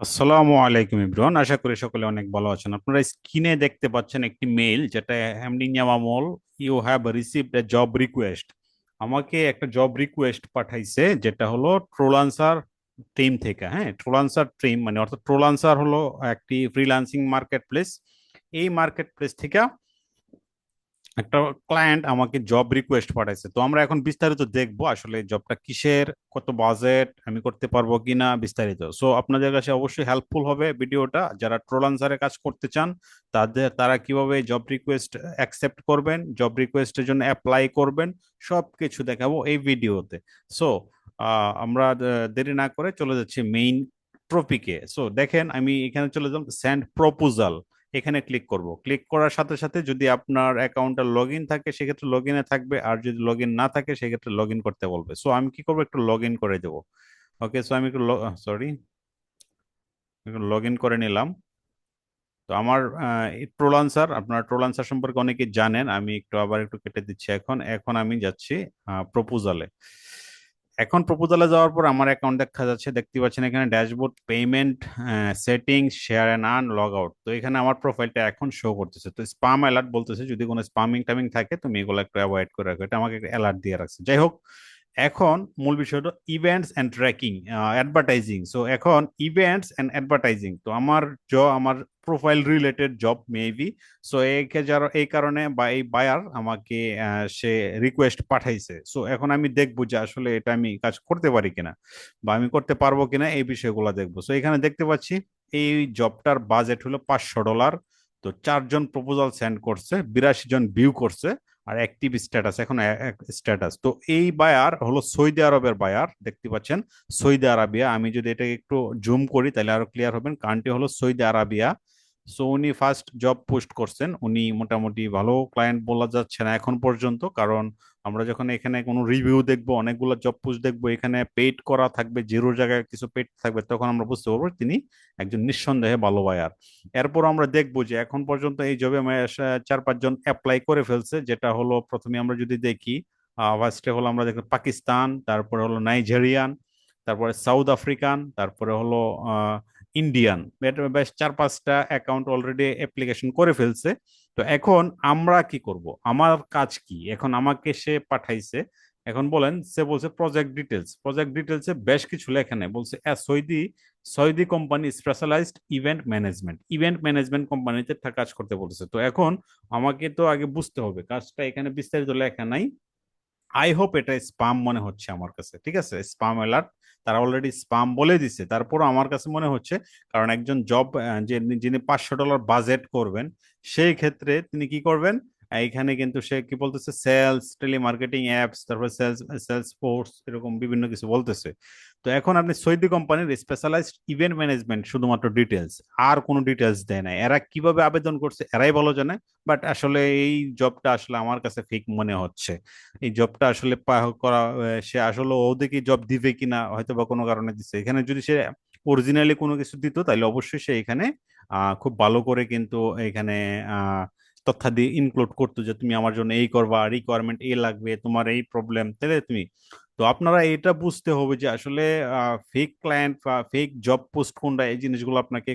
আসসালামু আলাইকুম ইব্রান আশা করি সকলে অনেক ভালো আছেন। আপনারা স্ক্রিনে দেখতে পাচ্ছেন একটি মেইল, যেটা হ্যামডিং নিয়ামামল you have received a job request আমাকে একটা জব রিকোয়েস্ট পাঠাইছে, যেটা হলো ট্রোলান্সার টিম থেকে হ্যাঁ? ট্রোলান্সার টিম মানে অর্থাৎ ট্রোলান্সার হলো একটি ফ্রিলান্সিং মার্কেট প্লেস এই মার্কেট প্লেস থেকে একটা ক্লায়েন্ট আমাকে জব রিকোয়েস্ট পাঠাইছে। তো আমরা এখন বিস্তারিত দেখব আসলে জবটা কিসের, কত বাজেট আমি করতে পারব কিনা বিস্তারিত। সো আপনাদের কাছে অবশ্যই হেল্পফুল হবে ভিডিওটা। যারা ট্রোলান্সারে কাজ করতে চান, তাদের, তারা কীভাবে জব রিকোয়েস্ট অ্যাকসেপ্ট করবেন জব রিকোয়েস্টের জন্য অ্যাপ্লাই করবেন সব কিছু দেখাবো এই ভিডিওতে। সো আমরা দেরি না করে চলে যাচ্ছি মেইন টপিকে সো দেখেন, আমি এখানে চলে যাব স্যান্ড প্রপোজাল এখানে ক্লিক করব। ক্লিক করার সাথে সাথে যদি আপনার অ্যাকাউন্টটা লগ ইন থাকে, সেক্ষেত্রে লগ ইনে থাকবে। আর যদি লগ ইন না থাকে, সেক্ষেত্রে লগ ইন করতে বলবে। সো আমি কি করব? একটু লগ ইন করে দেবো। ওকে সো আমি একটু সরি লগ ইন করে নিলাম। তো আমার ট্রোল আনসার আপনার ট্রোল আনসার সম্পর্কে অনেকে জানেন। আমি একটু আবার একটু কেটে দিচ্ছি এখন। এখন আমি যাচ্ছি প্রপোজালে এখন প্রপোজালে যাওয়ার পর আমার অ্যাকাউন্ট দেখা যাচ্ছে, দেখতে পাচ্ছেন এখানে dashboard payment setting share and An log out তো এখানে আমার প্রোফাইলটা এখন শো করতেছে। তো স্পাম অ্যালার্ট বলতেছে, যদি কোনো স্পামিং টামিং থাকে, তুমি এগুলো একটু অ্যাভয়েড করে রাখো। এটা আমাকে অ্যালার্ট দিয়ে রাখছে। যাই হোক এখন মূল বিষয়টা events and tracking advertising so এখন ইভেন্টস অ্যান্ড অ্যাডভার্টাইজিং তো আমার জ আমার profile related job maybe so এই কারণে বা এই বায়ার আমাকে সে রিকোয়েস্ট পাঠাইছে। সো এখন আমি দেখব যে আসলে এটা আমি কাজ করতে পারি কিনা বা আমি করতে পারব কিনা, এই বিষয়গুলো দেখব। সো এখানে দেখতে পাচ্ছি, এই জবটার বাজেট হলো পাঁচশো ডলার তো চারজন প্রপোজাল সেন্ড করছে, বিরাশি জন ভিউ করছে। আর অ্যাক্টিভ স্ট্যাটাস এখন স্ট্যাটাস তো এই বায়ার হলো সৌদি আরবের বায়ার দেখতে পাচ্ছেন? সৌদি আরাবিয়া, আমি যদি এটাকে একটু জুম করি তাহলে আরও ক্লিয়ার হবেন। কারণটি হলো সৌদি আরাবিয়া। সো উনি ফার্স্ট জব পোস্ট করছেন। উনি মোটামুটি ভালো ক্লায়েন্ট বলা যাচ্ছে না এখন পর্যন্ত, কারণ আমরা যখন এখানে কোনো রিভিউ দেখব, অনেকগুলো জব পোস্ট দেখব, এখানে পেড করা থাকবে জিরো জায়গায় কিছু পেড থাকবে, তখন আমরা বুঝতে পারব তিনি একজন নিঃসন্দেহে ভালো বায়ার এরপর আমরা দেখব যে এখন পর্যন্ত এই জবে চার পাঁচজন অ্যাপ্লাই করে ফেলছে, যেটা হলো প্রথমে আমরা যদি দেখি ফার্স্টে হলো আমরা দেখি পাকিস্তান, তারপরে হলো নাইজেরিয়ান তারপরে সাউথ আফ্রিকান তারপরে হলো ইন্ডিয়ান বেশ চার পাঁচটা অ্যাকাউন্ট অলরেডি অ্যাপ্লিকেশন করে ফেলছে। তো এখন আমরা কি করব? আমার কাজ কি? এখন আমাকে সে পাঠাইছে। এখন বলেন, সে বলছে প্রজেক্ট ডিটেলস প্রজেক্ট ডিটেলসে বেশ কিছু লেখা নেই। বলছে Saudi Saudi company specialized event management event management কোম্পানিতে কাজ করতে বলছে। তো এখন আমাকে তো আগে বুঝতে হবে। কাজটা এখানে বিস্তারিত লেখা নাই। আই হোপ এটা স্পাম মনে হচ্ছে আমার কাছে, ঠিক আছে? স্পাম অ্যালার্ট তারা অলরেডি স্পাম বলে দিছে। তারপরও আমার কাছে মনে হচ্ছে, কারণ একজন জব যিনি পাঁচশো ডলার বাজেট করবেন, সেই ক্ষেত্রে তিনি কি করবেন? এইখানে কিন্তু সে কি বলতেছে? সেলস টেলিমার্কেটিং অ্যাপস তারপরে সেলস সেলস ফোর্স এরকম বিভিন্ন কিছু বলতেছে। তো এখন আপনি সৌদি কোম্পানির স্পেশালাইজড ইভেন্ট ম্যানেজমেন্ট শুধুমাত্র ডিটেলস আর কোনো ডিটেলস দেয় না এরা কীভাবে আবেদন করছে এরাই ভালো জানে বাট আসলে এই জবটা আসলে আমার কাছে ফিক মনে হচ্ছে। এই জবটা আসলে করা, সে আসলে ও দেখি জব দিবে কিনা হয়তো বা কোনো কারণে দিচ্ছে এখানে যদি সে অরিজিনালি কোনো কিছু দিত, তাহলে অবশ্যই সে এখানে খুব ভালো করে কিন্তু এখানে, আহ তথ্যাদি ইনক্লুড করতো যে তুমি আমার জন্য এই করবা রিকোয়ারমেন্ট এ লাগবে, তোমার এই প্রবলেম তাহলে তুমি? তো আপনারা এটা বুঝতে হবে যে আসলে ফেক ক্লায়েন্ট বা ফেক জব পোস্ট কোনটা, এই জিনিসগুলো আপনাকে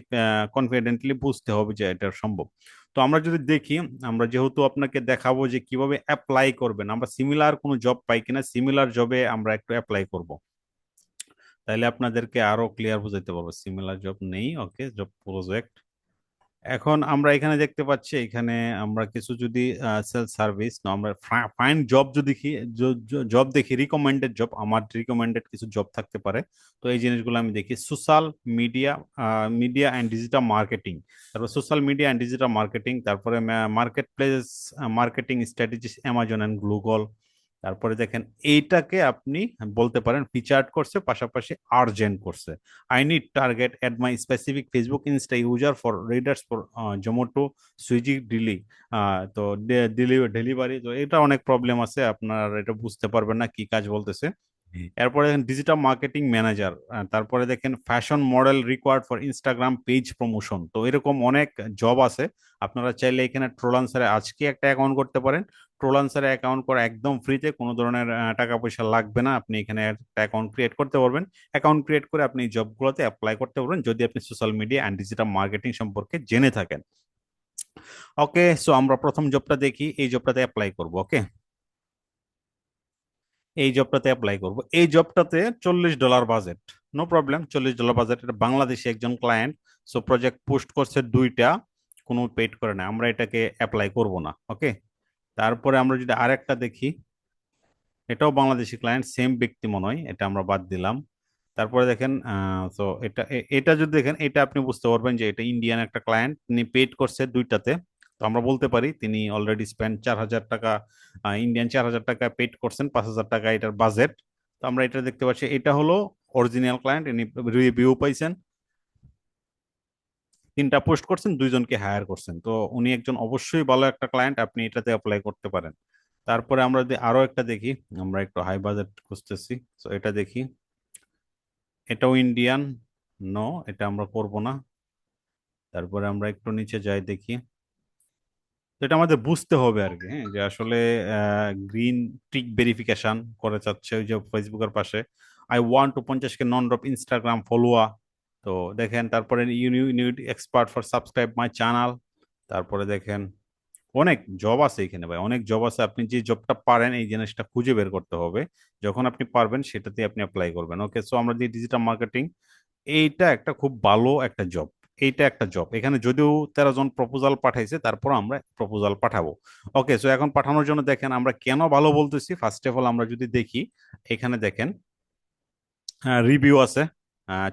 কনফিডেন্টলি বুঝতে হবে যে এটা সম্ভব। তো আমরা যদি দেখি, আমরা যেহেতু আপনাকে দেখাবো যে কীভাবে অ্যাপ্লাই করবেন, আমরা সিমিলার কোনো জব পাই কিনা সিমিলার জবে আমরা একটু অ্যাপ্লাই করব। তাহলে আপনাদেরকে আরও ক্লিয়ার বুঝাইতে পারব সিমিলার জব নেই ওকে জব প্রজেক্ট এখন আমরা এখানে দেখতে পাচ্ছি, এখানে আমরা কিছু যদি সেল সার্ভিস আমরা ফাইন জব যদি দেখি জব দেখি রিকমেন্ডেড জব আমার রিকমেন্ডেড কিছু জব থাকতে পারে। তো এই জিনিসগুলো আমি দেখি। Social media media and digital marketing তারপর social media and digital marketing তারপরে marketplace marketing strategies Amazon and Google তারপরে দেখেন এইটাকে আপনি বলতে পারেন ফিচার্ড করছে পাশাপাশি আর্জেন্ট করছে। I need target at my specific Facebook Insta user for readers for Zomato Swiggy ডিলি তো ডেলিভারি তো এটা অনেক প্রবলেম আছে আপনার এটা বুঝতে পারবেন না কি কাজ বলতেছে। এরপরে দেখেন ডিজিটাল মার্কেটিং ম্যানেজার তারপরে দেখেন fashion model required for Instagram page promotion তো এরকম অনেক জব আছে। আপনারা চাইলে এখানে ট্রোলান্সারে আজকে একটা অ্যাকাউন্ট করতে পারেন। ট্রোলান্সারে অ্যাকাউন্ট করা একদম ফ্রিতে কোনো ধরনের টাকা পয়সা লাগবে না। আপনি এখানে একটা অ্যাকাউন্ট ক্রিয়েট করতে পারবেন। অ্যাকাউন্ট ক্রিয়েট করে আপনি জবগুলোতে অ্যাপ্লাই করতে পারবেন যদি আপনি social media and digital marketing সম্পর্কে জেনে থাকেন। ওকে সো আমরা প্রথম জবটা দেখি, এই জবটাতে অ্যাপ্লাই করব ওকে এই জবটাতে অ্যাপ্লাই করব। এই জবটাতে চল্লিশ ডলার বাজেট নো প্রবলেম চল্লিশ ডলার বাজেট এটা বাংলাদেশি একজন ক্লায়েন্ট সো প্রজেক্ট পোস্ট করছে দুইটা, কোনো পেড করে না। আমরা এটাকে অ্যাপ্লাই করব না ওকে তারপরে আমরা যদি আরেকটা দেখি, এটাও বাংলাদেশি ক্লায়েন্ট সেম ব্যক্তি মনে হয়, এটা আমরা বাদ দিলাম। তারপরে দেখেন তো এটা এটা যদি দেখেন, এটা আপনি বুঝতে পারবেন যে এটা ইন্ডিয়ান একটা ক্লায়েন্ট তিনি পেড করছে দুইটাতে। তো আমরা বলতে পারি, তিনি অলরেডি স্পেন্ড চার হাজার টাকা ইন্ডিয়ান চার হাজার টাকা পেড করছেন, পাঁচ হাজার টাকা এটার বাজেট তো আমরা এটা দেখতে পাচ্ছি, এটা হলো অরিজিনাল ক্লায়েন্ট ইনি রিভিউ পাইছেন। তিনটা পোস্ট করছেন, দুইজনকে হায়ার করছেন। তো উনি একজন অবশ্যই ভালো একটা ক্লায়েন্ট আপনি এটাতে অ্যাপ্লাই করতে পারেন। তারপরে আমরা যদি আরও একটা দেখি, আমরা একটু হাই বাজেট খুঁজতেছি। তো এটা দেখি। এটাও ইন্ডিয়ান নো এটা আমরা করব না। তারপরে আমরা একটু নিচে যাই, দেখি। তো এটা আমাদের বুঝতে হবে আর কি হ্যাঁ যে আসলে গ্রিন টিক ভেরিফিকেশন করে চাচ্ছে ওই যে ফেসবুকের পাশে। আই ওয়ান্ট টু পঞ্চাশ কে নন ড্রপ ইনস্টাগ্রাম ফলোয়া তো দেখেন, তারপরে unit expert for subscribe my channel তারপরে দেখেন, অনেক জব আছে এখানে ভাই, অনেক জব আছে। আপনি যে জবটা পারেন, এই জিনিসটা খুঁজে বের করতে হবে। যখন আপনি পারবেন সেটাতে আপনি অ্যাপ্লাই করবেন। ওকে সো আমরা যে ডিজিটাল মার্কেটিং এইটা একটা খুব ভালো একটা জব এইটা একটা জব এখানে যদিও তেরো জন প্রপোজাল পাঠাইছে তারপর আমরা প্রপোজাল পাঠাবো। ওকে সো এখন পাঠানোর জন্য দেখেন, আমরা কেন ভালো বলতেছি? ফার্স্ট অফ অল আমরা যদি দেখি, এখানে দেখেন রিভিউ আছে।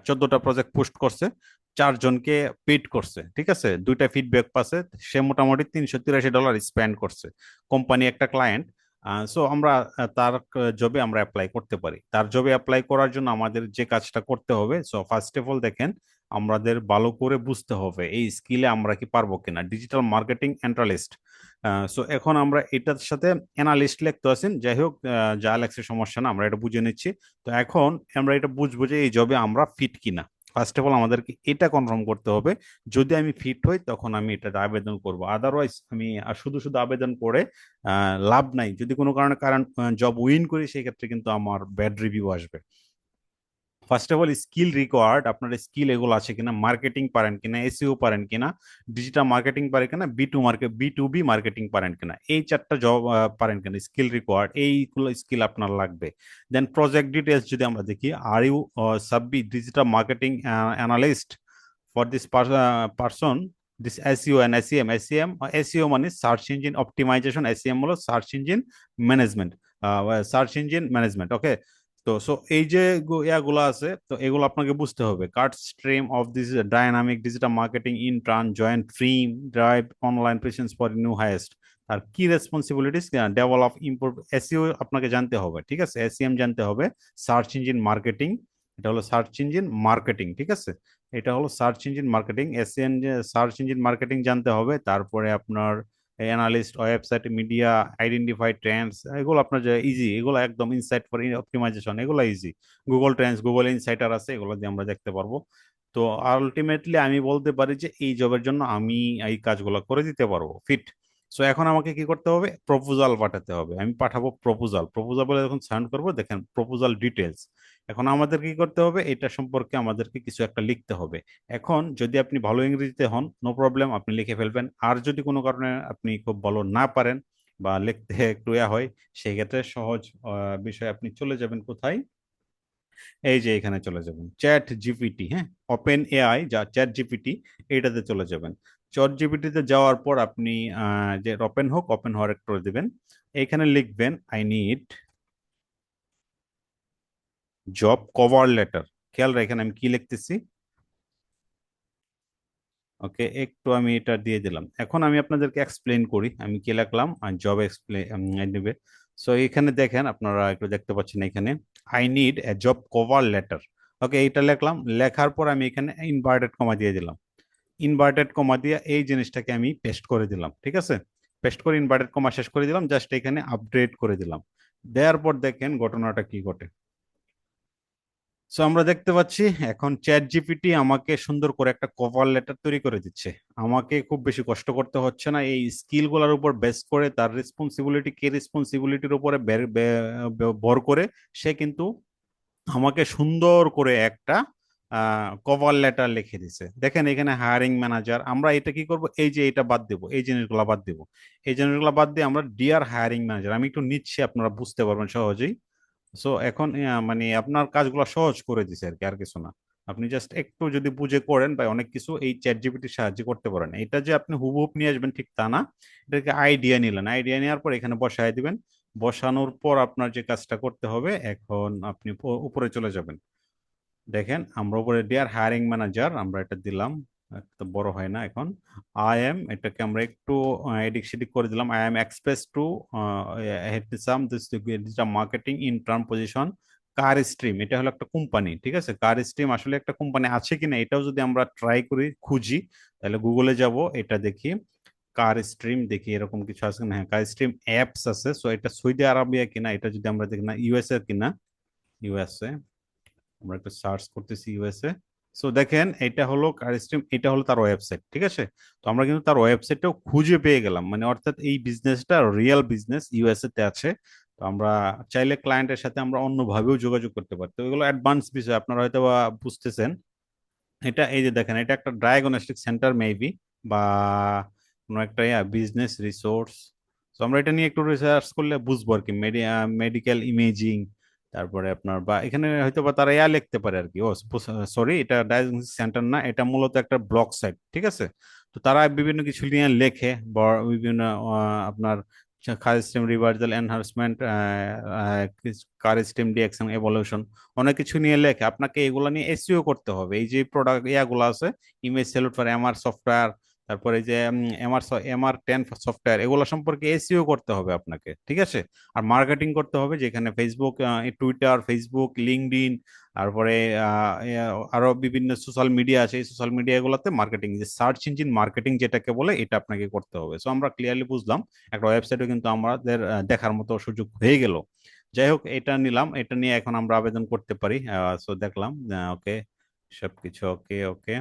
চোদ্দটা প্রজেক্ট পোস্ট করছে, চারজনকে পেড করছে, ঠিক আছে? দুইটা ফিডব্যাক পাচ্ছে, সে মোটামুটি তিনশো তিরাশি ডলার স্পেন্ড করছে। কোম্পানি একটা ক্লায়েন্ট সো আমরা তার জবে আমরা অ্যাপ্লাই করতে পারি। তার জবে অ্যাপ্লাই করার জন্য আমাদের যে কাজটা করতে হবে সো ফার্স্ট অফ অল দেখেন আমাদের ভালো করে বুঝতে হবে এই স্কিলে আমরা কি পারব কিনা। ডিজিটাল মার্কেটিং অ্যান্টালিস্ট সো এখন আমরা এটার সাথে অ্যানালিস্ট লিখতে আছেন। যাই হোক যা লেখছে সমস্যা না, আমরা এটা বুঝে নিচ্ছি। তো এখন আমরা এটা বুঝব যে এই জবে আমরা ফিট কিনা। ফার্স্ট অফ অল আমাদেরকে এটা কনফার্ম করতে হবে, যদি আমি ফিট হই, তখন আমি এটাতে আবেদন করব। আদারওয়াইজ আমি শুধু শুধু আবেদন করে লাভ নাই। যদি কোনো কারণে, কারণ জব উইন করি সেই ক্ষেত্রে কিন্তু আমার ব্যাড রিভিউ আসবে। First of all skill required আপনার স্কিল এগুলো আছে কিনা মার্কেটিং পারেন কিনা এসিও পারেন কিনা ডিজিটাল মার্কেটিং পারেন কিনা B to market B to B marketing পারেন কিনা, এই চারটা জব পারেন কিনা স্কিল রিকোয়ার্ড এইগুলো স্কিল আপনার লাগবে। দেন প্রজেক্ট ডিটেলস যদি আমরা দেখি are you savvy digital marketing analyst for this person this SEO and SEM SEM SEO মানে সার্চ ইঞ্জিন অপটিমাইজেশন এসিএম হলো search engine management search engine management okay তো so এই যে ইয়াগুলো আছে, তো এগুলো আপনাকে বুঝতে হবে। Card stream of this dynamic digital marketing intern joint ফ্রিম drive online presence for new highest আর কি রেসপন্সিবিলিটিস? ডেভেলপ ইম্প্রুভ এসিও আপনাকে জানতে হবে, ঠিক আছে? এসিএম জানতে হবে, সার্চ ইঞ্জিন মার্কেটিং, এটা হলো সার্চ ইঞ্জিন মার্কেটিং, ঠিক আছে? এটা হলো search engine marketing SEN search engine marketing জানতে হবে, তারপরে আপনার analyst website media identify trends এগুলো আপনার যে ইজি এগুলো একদম ইনসাইট ফর অপটিমাইজেশন এগুলো ইজি গুগল ট্রেন্ডস গুগল ইনসাইটার আছে, এগুলো দিয়ে আমরা দেখতে পারব। তো আলটিমেটলি আমি বলতে পারি যে এই জবের জন্য আমি এই কাজগুলো করে দিতে পারব ফিট সো এখন আমাকে কি করতে হবে? প্রপোজাল পাঠাতে হবে। আমি পাঠাবো প্রপোজাল প্রপোজাল বলে যখন সাউন্ড করব, দেখেন প্রপোজাল ডিটেলস এখন আমাদের কি করতে হবে? এটা সম্পর্কে আমাদেরকে কিছু একটা লিখতে হবে। এখন যদি আপনি ভালো ইংরেজিতে হন নো প্রবলেম আপনি লিখে ফেলবেন। আর যদি কোনো কারণে আপনি খুব ভালো না পারেন বা লিখতে একটু হয় সেই ক্ষেত্রে সহজ বিষয়ে আপনি চলে যাবেন কোথায়? এই যে এখানে চলে যাবেন। চ্যাট জিপিটি হ্যাঁ? ওপেন এআই যা চ্যাট জিপিটি এইটাতে চলে যাবেন। চ্যাট জিপিটিতে যাওয়ার পর আপনি যে ওপেন হোক ওপেন হওয়ার একটু দেবেন। এখানে লিখবেন I need job cover letter খেয়াল রাখেন, আমি কি লিখতেছি? ওকে একটু আমি এটা দিয়ে দিলাম। এখন আমি আপনাদেরকে এক্সপ্লেন করি, আমি কি লিখলাম? জব এক্সপ্লেন নেবে। সো এখানে দেখেন, আপনারা একটু দেখতে পাচ্ছেন এখানে I need a job cover letter okay এইটা লিখলাম, লেখার পর আমি এখানে ইনভার্টেড কমা দিয়ে দিলাম। ইনভার্টেড কমা দিয়ে এই জিনিসটাকে আমি পেস্ট করে দিলাম, ঠিক আছে? পেস্ট করে ইনভার্টেড কমা শেষ করে দিলাম জাস্ট এখানে আপডেট করে দিলাম। দেওয়ার পর দেখেন, ঘটনাটা কি ঘটে? সো আমরা দেখতে পাচ্ছি, এখন চ্যাট জিপিটি আমাকে সুন্দর করে একটা কভার লেটার তৈরি করে দিচ্ছে। আমাকে খুব বেশি কষ্ট করতে হচ্ছে না, এই স্কিলগুলার উপর বেস করে, তার রেসপন্সিবিলিটি কে রেসপন্সিবিলিটির উপরে ভর করে, সে কিন্তু আমাকে সুন্দর করে একটা কভার লেটার লিখে দিছে দেখেন এখানে হায়ারিং ম্যানেজার আমরা এটা কি করব? এই যে এটা বাদ দেবো, এই জিনিসগুলো বাদ দেবো। এই জিনিসগুলো বাদ দিয়ে আমরা ডিয়ার হায়ারিং ম্যানেজার আমি একটু নিচ্ছি, আপনারা বুঝতে পারবেন সহজেই। সো এখন মানে আপনার কাজগুলো সহজ করে দিছে আর কি আর কিছু না। আপনি জাস্ট একটু যদি বুঝে করেন বা অনেক কিছু এই চ্যাট জিপিটির সাহায্যে করতে পারেন। এটা যে আপনি হুবহুব নিয়ে আসবেন ঠিক তা না। এটাকে আইডিয়া নিলেন। আইডিয়া নেওয়ার পর এখানে বসায় দিবেন। বসানোর পর আপনার যে কাজটা করতে হবে, এখন আপনি উপরে চলে যাবেন। দেখেন, আমরা উপরে ডিয়ার হায়ারিং ম্যানেজার আমরা এটা দিলাম। বড় হয় না এখন। আই এম এটাকে আমরা একটু এদিক সেদিক করে দিলাম। I am express to sum this marketing intern position car stream এটা হলো একটা কোম্পানি ঠিক আছে? কার স্ট্রিম আসলে একটা কোম্পানি আছে কিনা এটাও যদি আমরা ট্রাই করি, খুঁজি, তাহলে গুগলে যাব, এটা দেখি কার স্ট্রিম দেখি, এরকম কিছু আছে কিনা? হ্যাঁ কার স্ট্রিম অ্যাপস আছে সো এটা সৌদি আরবিয়া কিনা, এটা যদি আমরা দেখি না ইউএসএ কিনা? ইউএসএ আমরা একটু সার্চ করতেছি ইউএসএ সো দেখেন এটা হলো কারস্ট্রিম এটা হলো তার ওয়েবসাইট ঠিক আছে? তো আমরা কিন্তু তার ওয়েবসাইটটাও খুঁজে পেয়ে গেলাম। মানে অর্থাৎ এই বিজনেসটা রিয়েল বিজনেস ইউএসএ তে আছে। তো আমরা চাইলে ক্লায়েন্টের সাথে আমরা অন্যভাবেও যোগাযোগ করতে পারি। তো এগুলো অ্যাডভান্স বিষয়, আপনারা হয়তো বা বুঝতেছেন। এটা এই যে দেখেন, এটা একটা ডায়াগনস্টিক সেন্টার মেবি বা কোনো একটা বিজনেস রিসোর্স তো আমরা এটা নিয়ে একটু রিসার্চ করলে বুঝব আর কি মেডিকেল ইমেজিং তারপরে আপনার বা এখানে হয়তো বা তারা ইয়া লিখতে পারে আর কি, ও সরি এটা ডায়াগনস্টিক সেন্টার না, এটা মূলত একটা ব্লক সাইট ঠিক আছে? তো তারা বিভিন্ন কিছু নিয়ে লেখে বিভিন্ন আপনার car stem reversal enhancement car stem ডিএকশন evolution অনেক কিছু নিয়ে লেখে। আপনাকে এগুলো নিয়ে এসইও করতে হবে। এই যে প্রোডাক্ট ইয়াগুলো আছে image solute for MR software তারপরে যে এমআর এমআর টেন সফটওয়্যার এগুলো সম্পর্কে এসিও করতে হবে আপনাকে, ঠিক আছে? আর মার্কেটিং করতে হবে, যেখানে ফেসবুক টুইটার ফেসবুক লিঙ্কডইন তারপরে আরও বিভিন্ন সোশ্যাল মিডিয়া আছে, এই সোশ্যাল মিডিয়াগুলোতে মার্কেটিং যে সার্চ ইঞ্জিন মার্কেটিং যেটাকে বলে, এটা আপনাকে করতে হবে। সো আমরা ক্লিয়ারলি বুঝলাম, একটা ওয়েবসাইটও কিন্তু আমাদের দেখার মতো সুযোগ হয়ে গেল। যাই হোক, এটা নিলাম, এটা নিয়ে এখন আমরা আবেদন করতে পারি সো দেখলাম ওকে সবকিছু ওকে ওকে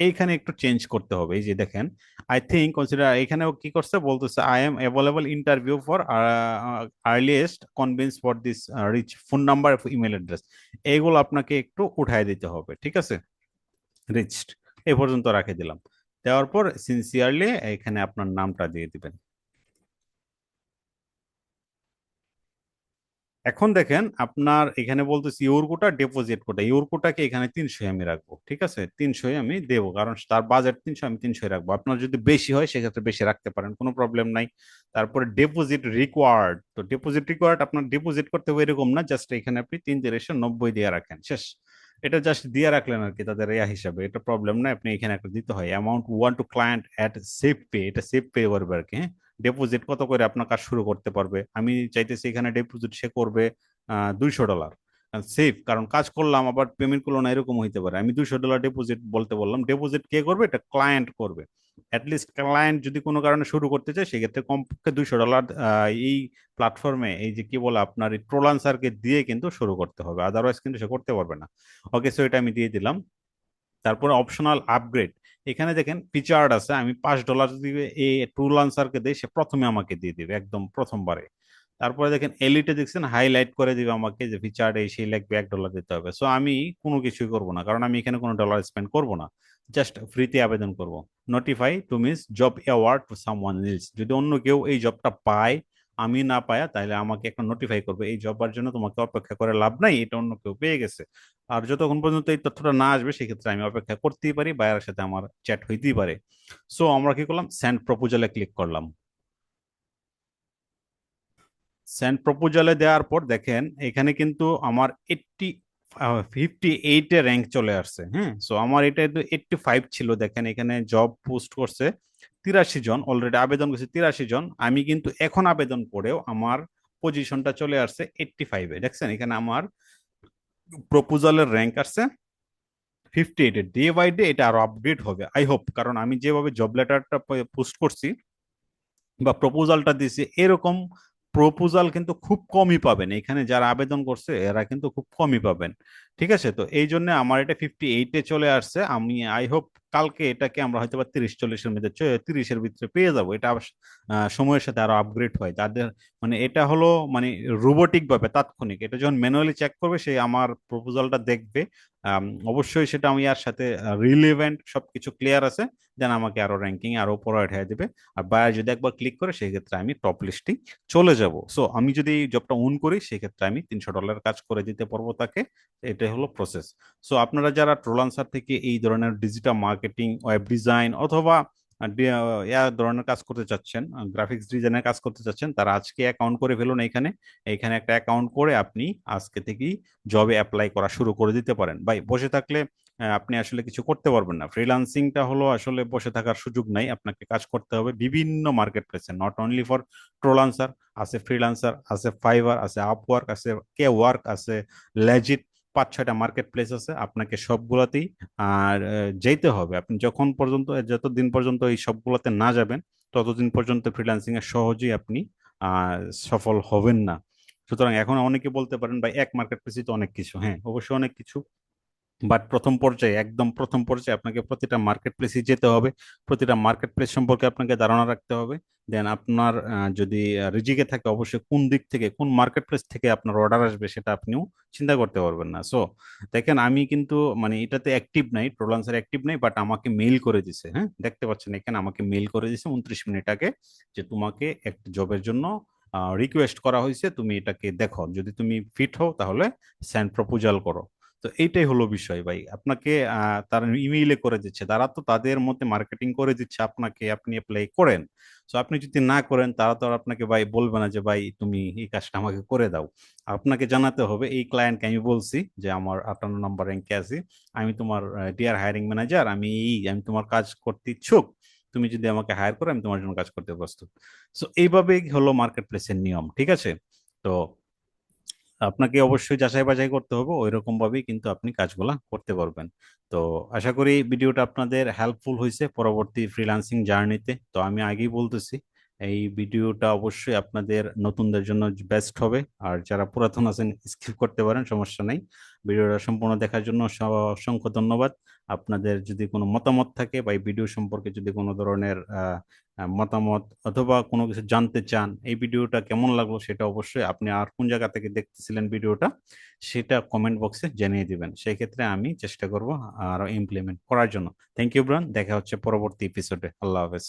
এইখানে একটু চেঞ্জ করতে হবে। এই যে দেখেন আই থিঙ্ক কনসিডার এখানেও কি করছে? বলতেছে I am available interview for earliest convince for this reach phone number email address এইগুলো আপনাকে একটু উঠাই দিতে হবে, ঠিক আছে? রিচড এ পর্যন্ত রাখে দিলাম। দেওয়ার পর সিনসিয়ারলি এখানে আপনার নামটা দিয়ে দিবেন। এখন দেখেন আপনার এখানে বলতেছি ইউরোটা ডিপোজিট কোটা ইউরোটাকে এখানে তিনশো আমি রাখব, ঠিক আছে? তিনশোই আমি দেবো, কারণ তার বাজেট তিনশো, আমি তিনশোই রাখব। আপনার যদি বেশি হয়, সেক্ষেত্রে বেশি রাখতে পারেন, কোনো প্রবলেম নাই। তারপরে ডিপোজিট রিকোয়ার্ড তো ডিপোজিট রিকোয়ার্ড আপনার ডিপোজিট করতে হবে এরকম না জাস্ট এখানে আপনি তিন তিরিশশো নব্বই দিয়ে রাখেন, শেষ। এটা জাস্ট দিয়ে রাখলেন আর কি তাদের ইয়া হিসাবে, এটা প্রবলেম না আপনি এখানে একটা দিতে হয়। Amount one two client at safe pay এটা সেফ পে করবে আর কি হ্যাঁ? ডিপোজিট কত করে আপনার কাজ শুরু করতে পারবে? আমি চাইতেছি এখানে ডেপোজিট সে করবে দুইশো ডলার সেফ কারণ কাজ করলাম, আবার পেমেন্ট করল না, এরকম হইতে পারে। আমি দুইশো ডলার ডিপোজিট বলতে বললাম। ডিপোজিট কে করবে? এটা ক্লায়েন্ট করবে। অ্যাটলিস্ট ক্লায়েন্ট যদি কোনো কারণে শুরু করতে চায়, সেক্ষেত্রে কমপক্ষে দুইশো ডলার এই প্ল্যাটফর্মে এই যে কি বলে আপনার, এই ট্রোলান্সারকে দিয়ে কিন্তু শুরু করতে হবে। আদারওয়াইজ কিন্তু সে করতে পারবে না। ওকে সো এটা আমি দিয়ে দিলাম। তারপরে অপশনাল আপগ্রেড এখানে দেখেন ফিচার্ড আছে, আমি পাঁচ ডলার দিবে এই ট্রু লান্সারকে দেয় সে প্রথমে আমাকে দিয়ে দিবে, একদম প্রথমবারে। তারপরে দেখেন এলিটে দেখছেন হাইলাইট করে দিবে আমাকে যে ফিচার্ড এই সেই লাগবে এক ডলার দিতে হবে। সো আমি কোনো কিছুই করব না, কারণ আমি এখানে কোনো ডলার স্পেন্ড করব না। জাস্ট ফ্রিতে আবেদন করব। Notify to miss job award to someone else যদি অন্য কেউ এই জবটা পায় আমি না পায়া তাহলে আমাকে একটা নোটিফাই করবে, এই জবার জন্য তোমাকে অপেক্ষা করে লাভ নাই, এটা অন্য কেউ পেয়ে গেছে। আর যতক্ষণ পর্যন্ত এই তথ্যটা না আসবে, সেক্ষেত্রে আমি অপেক্ষা করতেই পারি বায়ারের সাথে আমার চ্যাট হইতেই পারে। সো আমরা কি করলাম? সেন্ড প্রপোজালে ক্লিক করলাম। সেন্ড প্রপোজালে দেওয়ার পর দেখেন, এখানে কিন্তু আমার এইটটি ফিফটি এইটে র্যাঙ্ক চলে আসছে হ্যাঁ সো আমার এটা এইটটি ফাইভ ছিল, দেখেন এখানে জব পোস্ট করছে। তিরাশি জন অলরেডি আবেদন করছে তিরাশি জন। আমি কিন্তু এখন আবেদন করেও আমার পজিশনটা চলে আসছে এইটটি ফাইভে দেখছেন, এখানে আমার প্রপোজালের র্যাঙ্ক আসছে fifty eight day by day এটা আরও আপডেট হবে আই হোপ কারণ আমি যেভাবে জব লেটারটা পোস্ট করছি বা প্রপোজালটা দিছি, এরকম প্রপোজাল কিন্তু খুব কমই পাবেন। এখানে যারা আবেদন করছে, এরা কিন্তু খুব কমই পাবেন। ঠিক আছে? তো এই জন্য আমার এটা ফিফটি এইটে চলে আসছে। আমি আই হোপ কালকে এটাকে আমরা হয়তো বা তিরিশ চল্লিশের মধ্যে তিরিশের ভিতরে পেয়ে যাব। এটা সময়ের সাথে আরও আপগ্রেড হয়। তাদের মানে এটা হলো মানে রোবোটিক ভাবে তাৎক্ষণিক। এটা যখন ম্যানুয়ালি চেক করবে, সে আমার প্রপোজালটা দেখবে। অবশ্যই সেটা আমি আর সাথে রিলেভেন্ট সবকিছু ক্লিয়ার আছে। দেন আমাকে আরও র্যাঙ্কিং আরও উপরে উঠাই দেবে আর বায়ার যদি একবার ক্লিক করে সেই ক্ষেত্রে আমি টপ লিস্টিং চলে যাব। সো আমি যদি জবটা অন করি সেই ক্ষেত্রে আমি তিনশো ডলার কাজ করে দিতে পারব তাকে। এটাই হলো প্রসেস সো আপনারা যারা ট্রোলান্সার থেকে এই ধরনের ডিজিটাল মার্কেটিং ওয়েব ডিজাইন অথবা ধরনের কাজ করতে চাচ্ছেন গ্রাফিক্স ডিজাইনের কাজ করতে চাচ্ছেন, তারা আজকে অ্যাকাউন্ট করে ফেলুন এখানে। এখানে একটা অ্যাকাউন্ট করে আপনি আজকে থেকেই জবে অ্যাপ্লাই করা শুরু করে দিতে পারেন। ভাই, বসে থাকলে আপনি আসলে কিছু করতে পারবেন না। ফ্রিল্যান্সিংটা হলো আসলে বসে থাকার সুযোগ নাই, আপনাকে কাজ করতে হবে বিভিন্ন মার্কেট প্লেসে নট অনলি ফর ট্রোলান্সার আছে ফ্রিল্যান্সার আছে ফাইবার আছে আপওয়ার্ক আছে কে ওয়ার্ক আছে লেজিট পাঁচ ছয়টা মার্কেট প্লেস আছে, আপনাকে সবগুলাতেই আর যেতে হবে। আপনি যখন পর্যন্ত, যতদিন পর্যন্ত এই সবগুলোতে না যাবেন, ততদিন পর্যন্ত ফ্রিল্যান্সিং এ সহজেই আপনি সফল হবেন না। সুতরাং এখন অনেকে বলতে পারেন, ভাই, এক মার্কেট প্লেসই তো অনেক কিছু। হ্যাঁ অবশ্যই অনেক কিছু। বাট প্রথম পর্যায়ে, একদম প্রথম পর্যায়ে আপনাকে প্রতিটা মার্কেট প্লেসে যেতে হবে। প্রতিটা মার্কেট প্লেস সম্পর্কে আপনাকে ধারণা রাখতে হবে। দেন আপনার যদি রিজিকে থাকে অবশ্যই কোন দিক থেকে, কোন মার্কেট প্লেস থেকে আপনার অর্ডার আসবে সেটা আপনিও চিন্তা করতে পারবেন না। সো দেখেন আমি কিন্তু মানে এটাতে অ্যাক্টিভ নাই ট্রোলান্সার অ্যাক্টিভ নাই বাট আমাকে মেইল করে দিছে হ্যাঁ? দেখতে পাচ্ছেন এখানে আমাকে মেইল করে দিছে উনত্রিশ মিনিট আগে যে তোমাকে একটা জবের জন্য রিকোয়েস্ট করা হয়েছে, তুমি এটাকে দেখো। যদি তুমি ফিট হও তাহলে স্যান্ড প্রপোজাল করো। তো এইটাই হলো বিষয় ভাই। আপনাকে তারা ইমেইলে করে দিচ্ছে। তারা তো তাদের মধ্যে মার্কেটিং করে দিচ্ছে আপনাকে, আপনি অ্যাপ্লাই করেন। তো আপনি যদি না করেন, তারা তো আর আপনাকে ভাই বলবে না যে, ভাই, তুমি এই কাজটা আমাকে করে দাও। আপনাকে জানাতে হবে, এই ক্লায়েন্টকে আমি বলছি যে, আমার আটান্ন নম্বর র্যাঙ্কে আছি। আমি তোমার ডিয়ার হায়ারিং ম্যানেজার আমি এই, আমি তোমার কাজ করতে ইচ্ছুক। তুমি যদি আমাকে হায়ার করো, আমি তোমার জন্য কাজ করতে প্রস্তুত। সো এইভাবেই হলো মার্কেট প্লেসের নিয়ম, ঠিক আছে? তো আপনাকে অবশ্যই যাচাই বাছাই করতে হবে। ওই রকম ভাবেই কিন্তু আপনি কাজগুলা করতে পারবেন। তো আশা করি ভিডিওটা আপনাদের হেল্পফুল হয়েছে পরবর্তী ফ্রিল্যান্সিং জার্নিতে তো আমি আগেই বলতেছি, এই ভিডিওটা অবশ্যই আপনাদের নতুনদের জন্য বেস্ট হবে। আর যারা পুরাতন আছেন স্কিপ করতে পারেন, সমস্যা নাই। ভিডিওটা সম্পূর্ণ দেখার জন্য অস- অসংখ্য ধন্যবাদ। আপনাদের যদি কোনো মতামত থাকে বা এই ভিডিও সম্পর্কে যদি কোনো ধরনের মতামত অথবা কোনো কিছু জানতে চান, এই ভিডিওটা কেমন লাগল সেটা অবশ্যই আপনি আর কোন জায়গা থেকে দেখতেছিলেন ভিডিওটা সেটা কমেন্ট বক্সে জানিয়ে দিবেন। সেই ক্ষেত্রে আমি চেষ্টা করব আরও ইমপ্লিমেন্ট করার জন্য। থ্যাংক ইউ ব্রান দেখা হচ্ছে পরবর্তী এপিসোডে আল্লাহ হাফেজ।